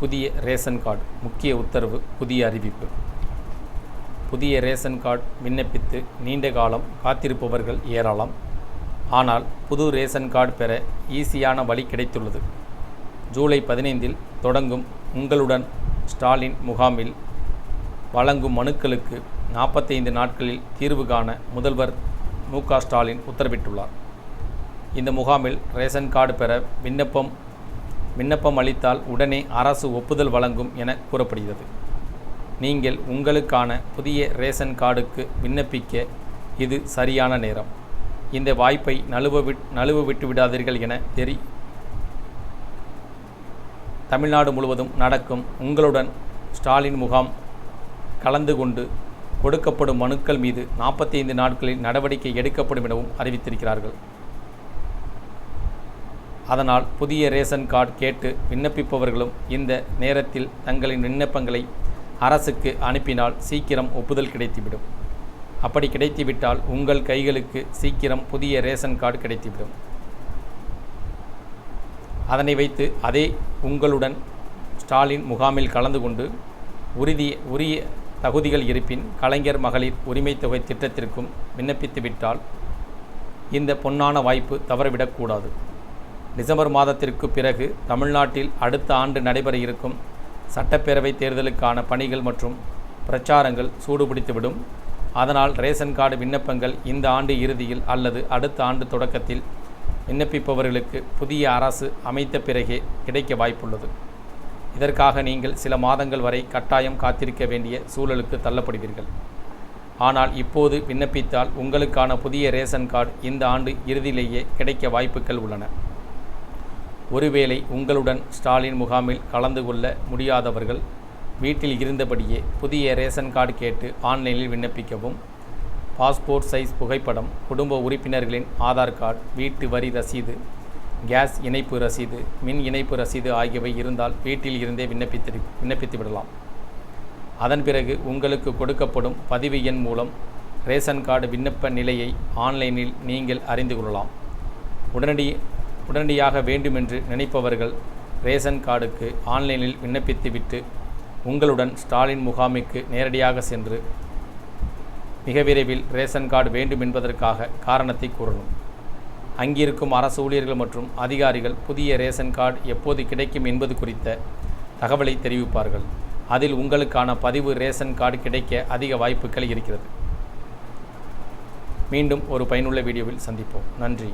புதிய ration card முக்கிய உத்தரவு புதிய அறிவிப்பு. புதிய ரேஷன் கார்டு விண்ணப்பித்து நீண்ட காலம் காத்திருப்பவர்கள் ஏராளம். ஆனால் புது ரேஷன் கார்டு பெற ஈஸியான வழி கிடைத்துள்ளது. ஜூலை பதினைந்தில் தொடங்கும் உங்களுடன் ஸ்டாலின் முகாமில் வழங்கும் மனுக்களுக்கு நாற்பத்தைந்து நாட்களில் தீர்வு காண முதல்வர் மு ஸ்டாலின் உத்தரவிட்டுள்ளார். இந்த முகாமில் ரேஷன் கார்டு பெற விண்ணப்பம் விண்ணப்பம் அளித்தால் உடனே அரசு ஒப்புதல் வழங்கும் என கூறப்படுகிறது. நீங்கள் உங்களுக்கான புதிய ரேஷன் கார்டுக்கு விண்ணப்பிக்க இது சரியான நேரம். இந்த வாய்ப்பை நழுவ விட் நழுவ விட்டு விடாதீர்கள் என தெரி தமிழ்நாடு முழுவதும் நடக்கும் உங்களுடன் ஸ்டாலின் முகாம் கலந்து கொண்டு கொடுக்கப்படும் மனுக்கள் மீது நாற்பத்தைந்து நாட்களில் நடவடிக்கை எடுக்கப்படும் எனவும் அறிவித்திருக்கிறார்கள். அதனால் புதிய ரேஷன் கார்டு கேட்டு விண்ணப்பிப்பவர்களும் இந்த நேரத்தில் தங்களின் விண்ணப்பங்களை அரசுக்கு அனுப்பினால் சீக்கிரம் ஒப்புதல் கிடைத்துவிடும். அப்படி கிடைத்துவிட்டால் உங்கள் கைகளுக்கு சீக்கிரம் புதிய ரேஷன் கார்டு கிடைத்துவிடும். அதனை வைத்து அதே உங்களுடன் ஸ்டாலின் முகாமில் கலந்து கொண்டு உறுதி உரிய தகுதிகள் இருப்பின் கலைஞர் மகளிர் உரிமைத் தொகை திட்டத்திற்கும் விண்ணப்பித்து விட்டால் இந்த பொன்னான வாய்ப்பு தவறவிடக்கூடாது. டிசம்பர் மாதத்திற்கு பிறகு தமிழ்நாட்டில் அடுத்த ஆண்டு நடைபெற இருக்கும் சட்டப்பேரவை தேர்தலுக்கான பணிகள் மற்றும் பிரச்சாரங்கள் சூடுபிடித்துவிடும். அதனால் ரேஷன் கார்டு விண்ணப்பங்கள் இந்த ஆண்டு இறுதியில் அல்லது அடுத்த ஆண்டு தொடக்கத்தில் விண்ணப்பிப்பவர்களுக்கு புதிய அரசு அமைத்த பிறகே கிடைக்க வாய்ப்புள்ளது. இதற்காக நீங்கள் சில மாதங்கள் வரை கட்டாயம் காத்திருக்க வேண்டிய சூழலுக்கு தள்ளப்படுவீர்கள். ஆனால் இப்போது விண்ணப்பித்தால் உங்களுக்கான புதிய ரேஷன் கார்டு இந்த ஆண்டு இறுதியிலேயே கிடைக்க வாய்ப்புகள் உள்ளன. ஒருவேளை உங்களுடன் ஸ்டாலின் முகாமில் கலந்து கொள்ள முடியாதவர்கள் வீட்டில் இருந்தபடியே புதிய ரேஷன் கார்டு கேட்டு ஆன்லைனில் விண்ணப்பிக்கவும். பாஸ்போர்ட் சைஸ் புகைப்படம் குடும்ப உறுப்பினர்களின் ஆதார் கார்டு வீட்டு வரி ரசீது கேஸ் இணைப்பு ரசீது மின் இணைப்பு ரசீது ஆகியவை இருந்தால் வீட்டில் இருந்தே விண்ணப்பித்து விண்ணப்பித்து விடலாம். அதன் பிறகு உங்களுக்கு கொடுக்கப்படும் பதிவு எண் மூலம் ரேஷன் கார்டு விண்ணப்ப நிலையை ஆன்லைனில் நீங்கள் அறிந்து கொள்ளலாம். உடனடி உடனடியாக வேண்டுமென்று நினைப்பவர்கள் ரேஷன் கார்டுக்கு ஆன்லைனில் விண்ணப்பித்துவிட்டு உங்களுடன் ஸ்டாலின் முகாமிற்கு நேரடியாக சென்று மிக விரைவில் ரேஷன் கார்டு வேண்டும் என்பதற்காக காரணத்தை கூறணும். அங்கிருக்கும் அரசு ஊழியர்கள் மற்றும் அதிகாரிகள் புதிய ரேஷன் கார்டு எப்போது கிடைக்கும் என்பது குறித்த தகவலை தெரிவிப்பார்கள். அதில் உங்களுக்கான பதிவு ரேஷன் கார்டு கிடைக்க அதிக வாய்ப்புகள் இருக்கிறது. மீண்டும் ஒரு பயனுள்ள வீடியோவில் சந்திப்போம். நன்றி.